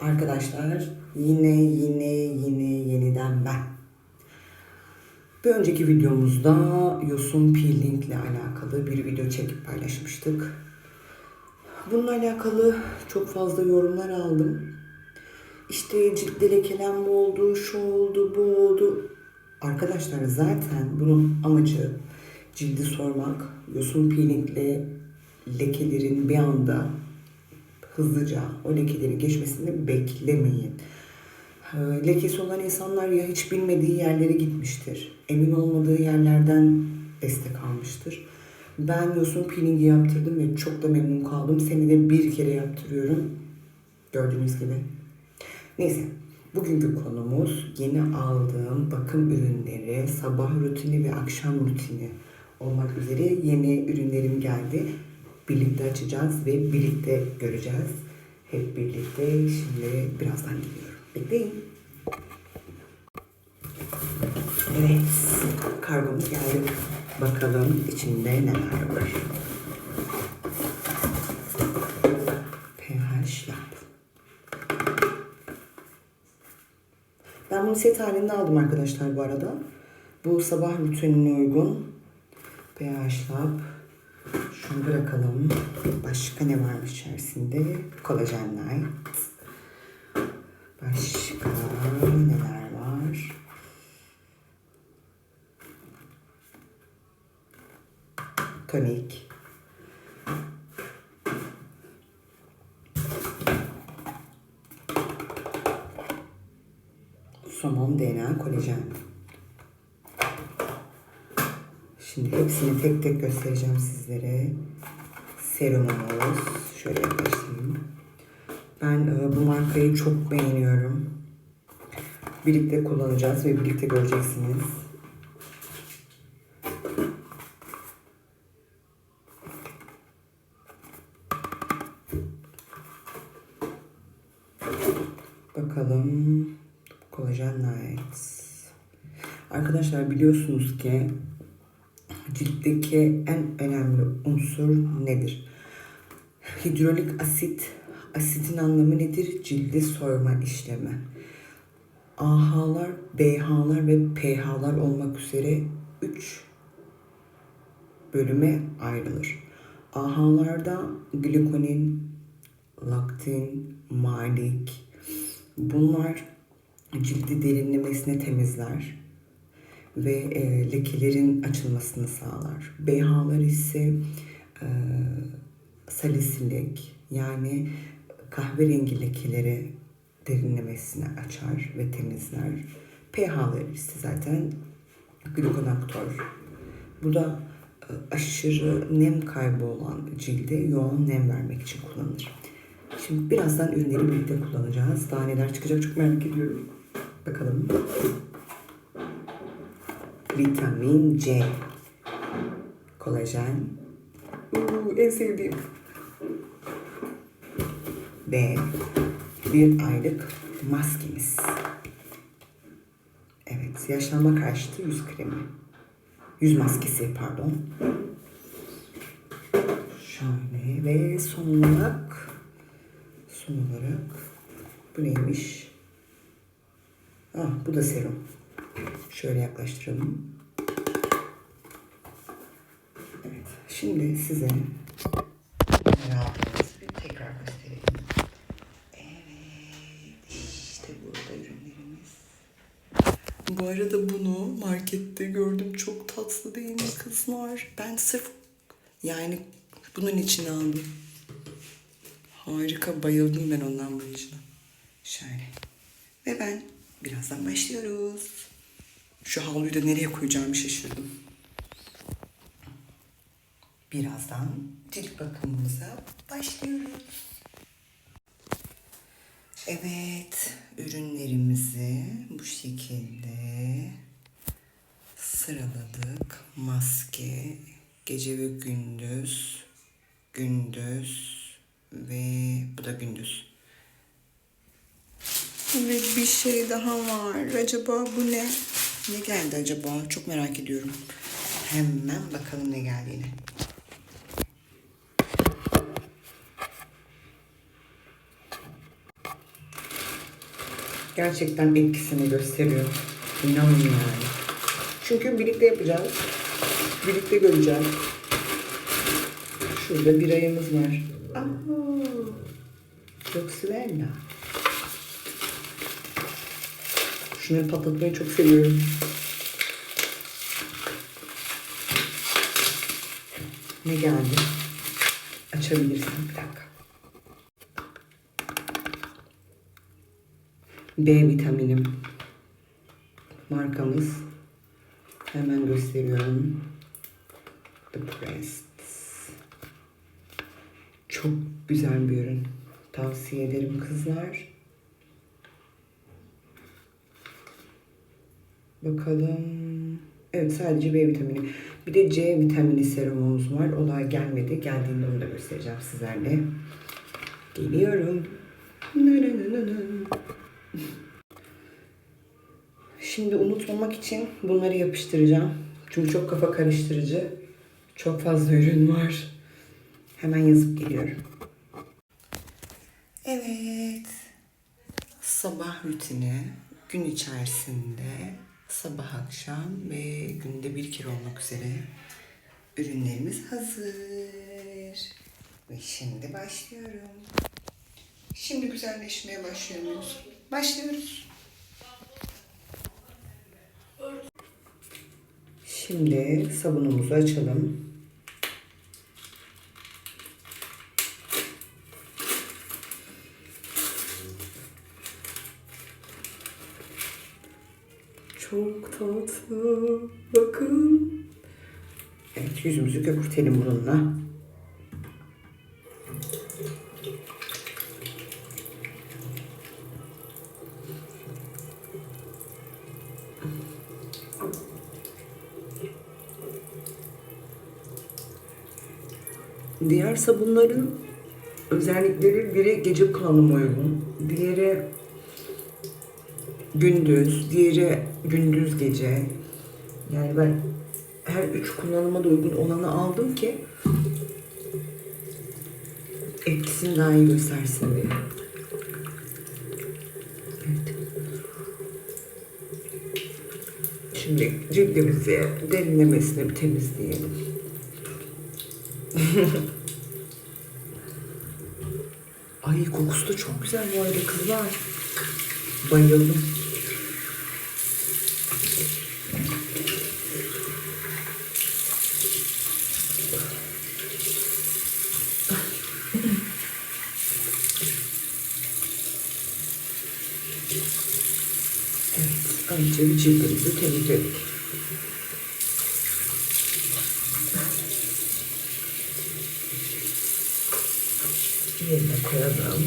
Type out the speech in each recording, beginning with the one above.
Arkadaşlar yine yine yine yeniden ben. Bir önceki videomuzda yosun peeling ile alakalı bir video çekip paylaşmıştık. Bununla alakalı çok fazla yorumlar aldım. İşte ciltte lekelenme oldu, şu oldu, bu oldu. Arkadaşlar zaten bunun amacı cildi sormak, yosun peelingle lekelerin bir anda hızlıca o lekelerin geçmesini beklemeyin. Ee, Lekesi olan insanlar ya hiç bilmediği yerlere gitmiştir. Emin olmadığı yerlerden destek almıştır. Ben yosun peelingi yaptırdım ve çok da memnun kaldım. Seni de bir kere yaptırıyorum. Gördüğünüz gibi. Neyse. Bugünkü konumuz yeni aldığım bakım ürünleri, sabah rutini ve akşam rutini olmak üzere yeni ürünlerim geldi. Birlikte açacağız ve birlikte göreceğiz. Hep birlikte şimdi birazdan geliyorum. Bekleyin. Evet, kargomuz geldi. Bakalım içinde neler var. pH Lab. Ben bunu set halinde aldım arkadaşlar bu arada. Bu sabah rutinine uygun. pH Lab. Şunu bırakalım. Başka ne varmış içerisinde? Kolajenler. Başka neler var? Tonik. Somon DNA kolajen. Şimdi hepsini tek tek göstereceğim sizlere. Serumumuz. Şöyle yaklaştırayım. Ben e, bu markayı çok beğeniyorum. Birlikte kullanacağız ve birlikte göreceksiniz. Bakalım. Kolajen Nights. Arkadaşlar biliyorsunuz ki ciltteki en önemli unsur nedir? Hidrolik asit. Asitin anlamı nedir? Cildi soyma işlemi. AH'lar, BH'lar ve pH'lar olmak üzere 3 bölüme ayrılır. AH'larda glikonin, laktin, malik bunlar cildi derinlemesine temizler ve e, lekelerin açılmasını sağlar. BH'lar ise e, salisilik yani kahverengi lekeleri derinlemesine açar ve temizler. pH'lar ise zaten glukonaktör. Bu da e, aşırı nem kaybı olan cilde yoğun nem vermek için kullanılır. Şimdi birazdan ürünleri birlikte kullanacağız. Daha neler çıkacak çok merak ediyorum. Bakalım. Vitamin C. Kolajen. Uuu, en sevdiğim. Ve bir aylık maskemiz. Evet, yaşlanma karşıtı yüz kremi. Yüz maskesi pardon. Şöyle ve son olarak son olarak bu neymiş? Ah, bu da serum. Şöyle yaklaştıralım. Evet, şimdi size ne yaptığımızı bir tekrar göstereyim. Evet, işte burada ürünlerimiz. Bu arada bunu markette gördüm. Çok tatlı değil mi kızlar? Ben sırf yani bunun için aldım. Harika, bayıldım ben ondan bu yüzden. Şöyle. Ve ben birazdan başlıyoruz. Şu havluyu da nereye koyacağımı şaşırdım. Birazdan cilt bakımımıza başlıyoruz. Evet, ürünlerimizi bu şekilde sıraladık. Maske, gece ve gündüz, gündüz ve bu da gündüz. Ve bir şey daha var. Acaba bu ne? Ne geldi acaba? Çok merak ediyorum. Hemen bakalım ne geldiğine. Gerçekten etkisini gösteriyor. İnanın yani. Çünkü birlikte yapacağız. Birlikte göreceğiz. Şurada bir ayımız var. Aa, çok svella. Şunları patlatmayı çok seviyorum. Ne geldi? Açabilirsin bir dakika. B vitaminim. Markamız. Hemen gösteriyorum. The Pressed. Çok güzel bir ürün. Tavsiye ederim kızlar. Bakalım. Evet sadece B vitamini. Bir de C vitamini serumumuz var. O daha gelmedi. Geldiğinde onu da göstereceğim sizlerle. Geliyorum. Şimdi unutmamak için bunları yapıştıracağım. Çünkü çok kafa karıştırıcı. Çok fazla ürün var. Hemen yazıp geliyorum. Evet. Sabah rutini gün içerisinde sabah akşam ve günde bir kere olmak üzere ürünlerimiz hazır. Ve şimdi başlıyorum. Şimdi güzelleşmeye başlıyor muyuz? Başlıyoruz. Şimdi sabunumuzu açalım. Çok tatlı. Bakın. Evet yüzümüzü köpürtelim bununla. Diğer sabunların özellikleri biri gece kullanıma uygun, diğeri gündüz, diğeri gündüz gece. Yani ben her üç kullanıma da uygun olanı aldım ki etkisini daha iyi göstersin diye. Evet. Şimdi cildimizi derinlemesine bir temizleyelim. Ay kokusu da çok güzel bu arada kızlar. Bayıldım. Cildimizi temizledik. Yerine koyalım.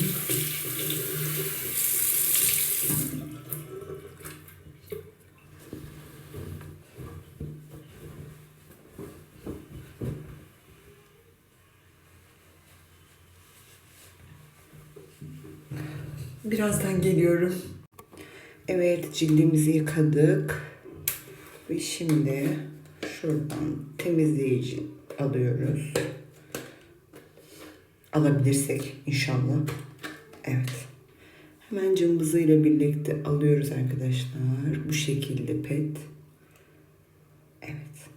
Birazdan geliyorum. Evet cildimizi yıkadık. Ve şimdi şuradan temizleyici alıyoruz. Alabilirsek inşallah. Evet. Hemen cımbızıyla birlikte alıyoruz arkadaşlar. Bu şekilde pet. Evet.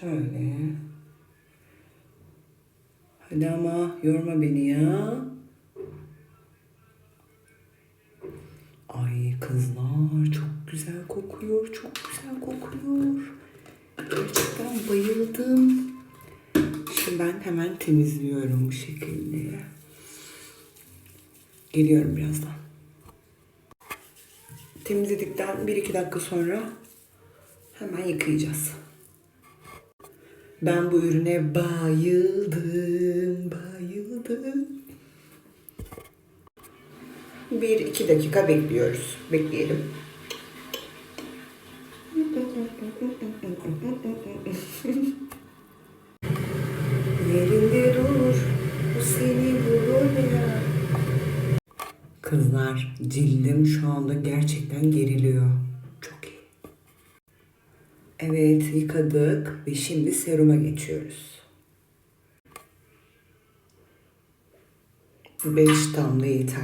Şöyle. Hadi ama yorma beni ya. Ay kızlar çok güzel kokuyor. Çok güzel kokuyor. Gerçekten bayıldım. Şimdi ben hemen temizliyorum bu şekilde. Geliyorum birazdan. Temizledikten 1-2 dakika sonra hemen yıkayacağız. Ben bu ürüne bayıldım, bayıldım. 1-2 dakika bekliyoruz. Bekleyelim. Yerinde dur, bu seni bulur ya. Kızlar, cildim şu anda gerçekten geriliyor. Çok iyi. Evet, yıkadık ve şimdi seruma geçiyoruz. 5 damla yeter.